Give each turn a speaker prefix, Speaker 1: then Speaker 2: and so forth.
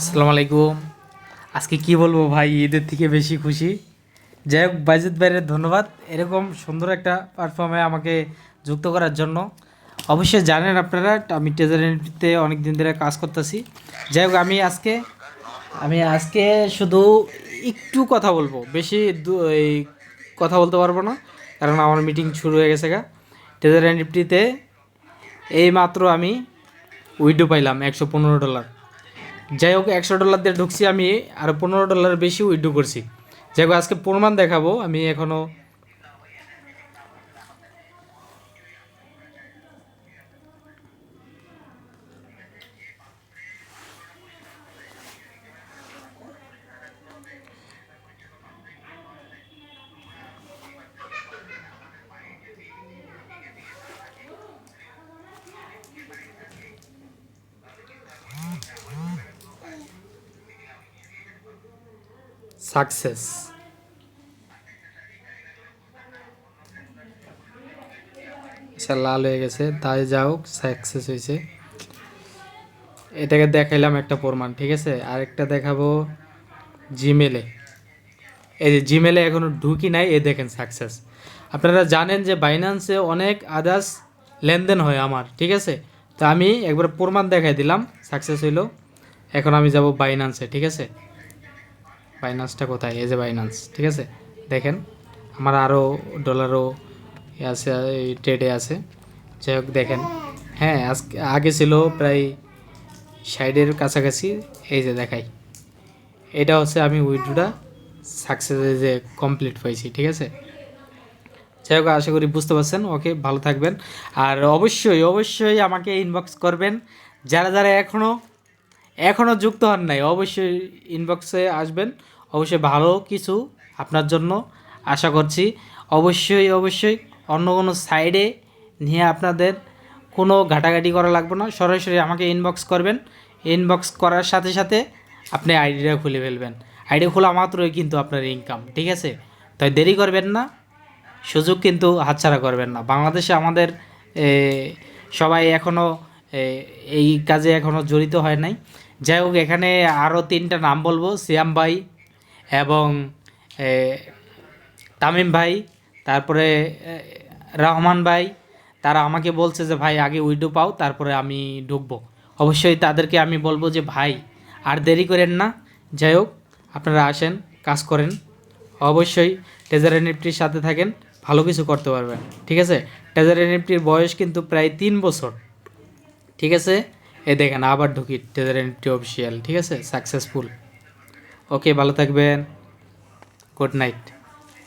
Speaker 1: আসসালামু আলাইকুম। আজকে কি বলব ভাই, ঈদের থেকে বেশি খুশি। যাই হোক বাইজিৎ ভাইয়ের ধন্যবাদ। এরকম সুন্দর একটা প্ল্যাটফর্মে আমাকে যুক্ত করার জন্য। অবশ্যই জানেন আপনারা, আমি টেজারেন্টিতে অনেক দিন ধরে কাজ করতেছি। যাই হোক, আমি আজকে আমি আজকে শুধু একটু কথা বলব। বেশি এই কথা বলতে পারব না, কারণ আমার মিটিং শুরু হয়ে গেছে গা। টেজারেন্টিতে এই মাত্র আমি উইডো পাইলাম একশো পনেরো ডলার। যাই হোক, একশো ডলার দিয়ে ঢুকছি আমি, আর পনেরো ডলার বেশি উইড্রো করছি। যাই হোক, আজকে প্রমাণ দেখাবো, আমি এখনও সাকসেস আচ্ছা লাল হয়ে গেছে, তাই যা হোক সাকসেস হয়েছে। এটাকে দেখাইলাম একটা প্রমাণ, ঠিক আছে? আরেকটা দেখাবো জিমেলে এই যে জিমেলে এখনও ঢুকি নাই এ দেখেন সাকসেস আপনারা জানেন যে বাইন্যান্সে অনেক আদার্স লেনদেন হয় আমার, ঠিক আছে? তো আমি একবার প্রমাণ দেখাই দিলাম সাকসেস হইল। এখন আমি যাব বাইন্যান্সে ঠিক আছে? বাইন্যান্সটা কোথায়? এই যে বাইন্যান্স ঠিক আছে? দেখেন, আমার আরও ডলারও এ আছে ট্রেডে আছে। যাই হোক, দেখেন। হ্যাঁ আজকে আগে ছিল প্রায় সাইডের কাছাকাছি। এই যে দেখাই। এটা হচ্ছে আমি উইড্রোটা সাকসেস যে কমপ্লিট হয়েছি ঠিক আছে? যাই হোক, আশা করি বুঝতে পারছেন। ওকে, ভালো থাকবেন। আর অবশ্যই অবশ্যই আমাকে ইনবক্স করবেন। যারা যারা এখনও এখনও যুক্ত হন নাই, অবশ্যই ইনবক্সে আসবেন। অবশ্যই ভালো কিছু আপনার জন্য আশা করছি। অবশ্যই অবশ্যই অন্য কোনো সাইডে নিয়ে আপনাদের কোনো ঘাটাঘাটি করা লাগবে না। সরাসরি আমাকে ইনবক্স করবেন। ইনবক্স করার সাথে সাথে আপনি আইডিটা খুলে ফেলবেন। আইডি খোলা মাত্রই কিন্তু আপনার ইনকাম ঠিক আছে? তাই দেরি করবেন না। সুযোগ কিন্তু হাতছাড়া করবেন না। বাংলাদেশে আমাদের সবাই এখনও এই কাজে এখনও জড়িত হয় নাই। যাই হোক এখানে আরও তিনটা নাম বলব, সিয়াম ভাই এবং তামিম ভাই, তারপরে রহমান ভাই, তারা আমাকে বলছে যে, ভাই, আগে উইডো পাও, তারপরে আমি ঢুকবো। অবশ্যই তাদেরকে আমি বলব যে, ভাই, আর দেরি করেন না। যাই হোক আপনারা আসেন, কাজ করেন। অবশ্যই টেজার এনএফটির সাথে থাকেন, ভালো কিছু করতে পারবেন, ঠিক আছে? টেজার এনএফটির বয়স কিন্তু প্রায় তিন বছর, ঠিক আছে? এ দেখেন, আবার ঢুকি টেজার এন্ট্রি অফিসিয়াল ঠিক আছে? সাকসেসফুল ওকে ভালো থাকবেন। Good night